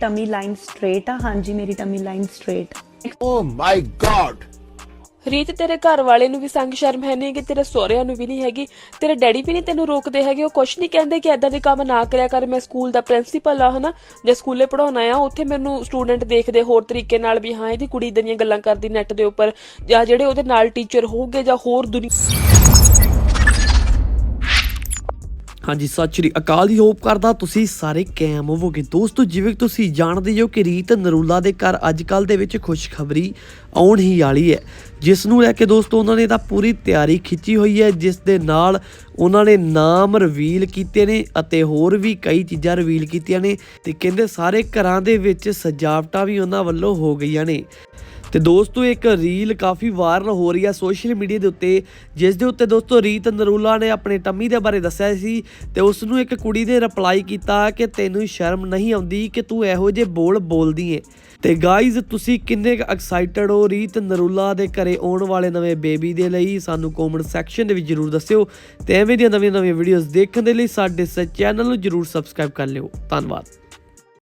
Tummy line straight ਆ। ਹਾਂਜੀ ਮੇਰੀ tummy line straight Oh my god! Reet ਤੇਰੇ ਘਰ ਵਾਲੇ ਨੂੰ ਵੀ ਸੰਗ ਸ਼ਰਮ ਹੈ ਨਹੀਂ ਕਿ ਤੇਰੇ ਸਹੁਰਿਆਂ ਨੂੰ ਵੀ ਨਹੀਂ ਹੈਗੀ ਤੇਰੇ ਡੈਡੀ ਵੀ ਨਹੀਂ ਤੈਨੂੰ ਰੋਕਦੇ ਹੈਗੇ ਉਹ ਕੁਛ ਨਹੀਂ ਕਹਿੰਦੇ ਕਿ ਐਦਾਂ ਦੇ ਕੰਮ ਨਾ ਕਰਿਆ ਕਰ। ਮੈਂ ਸਕੂਲ ਦਾ ਪ੍ਰਿੰਸੀਪਲ ਆ ਹਨਾ? ਜੇ ਸਕੂਲੇ ਪੜਾਉਣਾ ਆ ਉੱਥੇ ਮੈਨੂੰ ਸਟੂਡੈਂਟ ਦੇਖਦੇ ਹੋਰ ਤਰੀਕੇ ਨਾਲ ਵੀ ਹਾਂ ਇਹਦੀ ਕੁੜੀ ਇਦਾਂ ਦੀਆਂ ਗੱਲਾਂ ਕਰਦੀ ਨੈਟ ਦੇ ਉੱਪਰ ਜਾਂ ਜਿਹੜੇ ਉਹਦੇ ਨਾਲ ਟੀਚਰ ਹੋਊਗੇ ਜਾਂ ਹੋਰ ਦੁਨੀਆ ਹਾਂਜੀ, ਸਤਿ ਸ਼੍ਰੀ ਅਕਾਲ ਜੀ, ਹੋਪ ਕਰਦਾ ਤੁਸੀਂ ਸਾਰੇ ਕਾਇਮ ਹੋਵੋਗੇ। ਦੋਸਤੋ, ਜਿਵੇਂ ਕਿ ਤੁਸੀਂ ਜਾਣਦੇ ਹੋ ਕਿ ਰੀਤ ਨਰੂਲਾ ਦੇ ਘਰ ਅੱਜ ਕੱਲ ਦੇ ਵਿੱਚ ਖੁਸ਼ਖਬਰੀ ਆਉਣ ਹੀ ਵਾਲੀ ਹੈ। ਜਿਸ ਨੂੰ ਲੈ ਕੇ ਦੋਸਤੋ, ਉਹਨਾਂ ਨੇ ਤਾਂ ਪੂਰੀ ਤਿਆਰੀ ਖਿੱਚੀ ਹੋਈ ਹੈ, ਜਿਸ ਦੇ ਨਾਲ ਉਹਨਾਂ ਨੇ ਨਾਮ ਰਿਵੀਲ ਕੀਤੇ ਨੇ ਅਤੇ ਹੋਰ ਵੀ ਕਈ ਚੀਜ਼ਾਂ ਰਿਵੀਲ ਕੀਤੀਆਂ ਨੇ ਤੇ ਕਹਿੰਦੇ ਸਾਰੇ ਘਰਾਂ ਦੇ ਵਿੱਚ ਸਜਾਵਟਾਂ ਵੀ ਉਹਨਾਂ ਵੱਲੋਂ ਹੋ ਗਈਆਂ ਨੇ। ਤੇ ਦੋਸਤੋ, ਇੱਕ ਰੀਲ ਕਾਫੀ ਵਾਇਰਲ ਹੋ ਰਹੀ ਹੈ ਸੋਸ਼ਲ ਮੀਡੀਆ ਦੇ ਉੱਤੇ, ਜਿਸ ਦੇ ਉੱਤੇ ਦੋਸਤੋ ਰੀਤ ਨਰੂਲਾ ਨੇ ਆਪਣੇ ਟੰਮੀ ਦੇ ਬਾਰੇ ਦੱਸਿਆ ਸੀ ਤੇ ਉਸ ਨੂੰ ਇੱਕ ਕੁੜੀ ਨੇ ਰਿਪਲਾਈ ਕੀਤਾ ਕਿ ਤੈਨੂੰ ਸ਼ਰਮ ਨਹੀਂ ਆਉਂਦੀ ਕਿ ਤੂੰ ਇਹੋ ਜਿਹੇ ਬੋਲ ਬੋਲਦੀ ਏ। ਤੇ ਗਾਇਜ਼ ਤੁਸੀਂ ਕਿੰਨੇ ਐਕਸਾਈਟਡ ਹੋ ਰੀਤ ਨਰੂਲਾ ਦੇ ਘਰੇ ਆਉਣ ਵਾਲੇ ਨਵੇਂ ਬੇਬੀ ਦੇ ਲਈ? ਸਾਨੂੰ ਕਮੈਂਟ ਸੈਕਸ਼ਨ ਦੇ ਵਿੱਚ ਜਰੂਰ ਦੱਸਿਓ ਤੇ ਐਵੇਂ ਦੀਆਂ ਨਵੀਆਂ ਨਵੀਆਂ ਵੀਡੀਓਜ਼ ਦੇਖਣ ਦੇ ਲਈ ਸਾਡੇ ਚੈਨਲ ਨੂੰ ਜਰੂਰ ਸਬਸਕ੍ਰਾਈਬ ਕਰ ਲਿਓ। ਧੰਨਵਾਦ।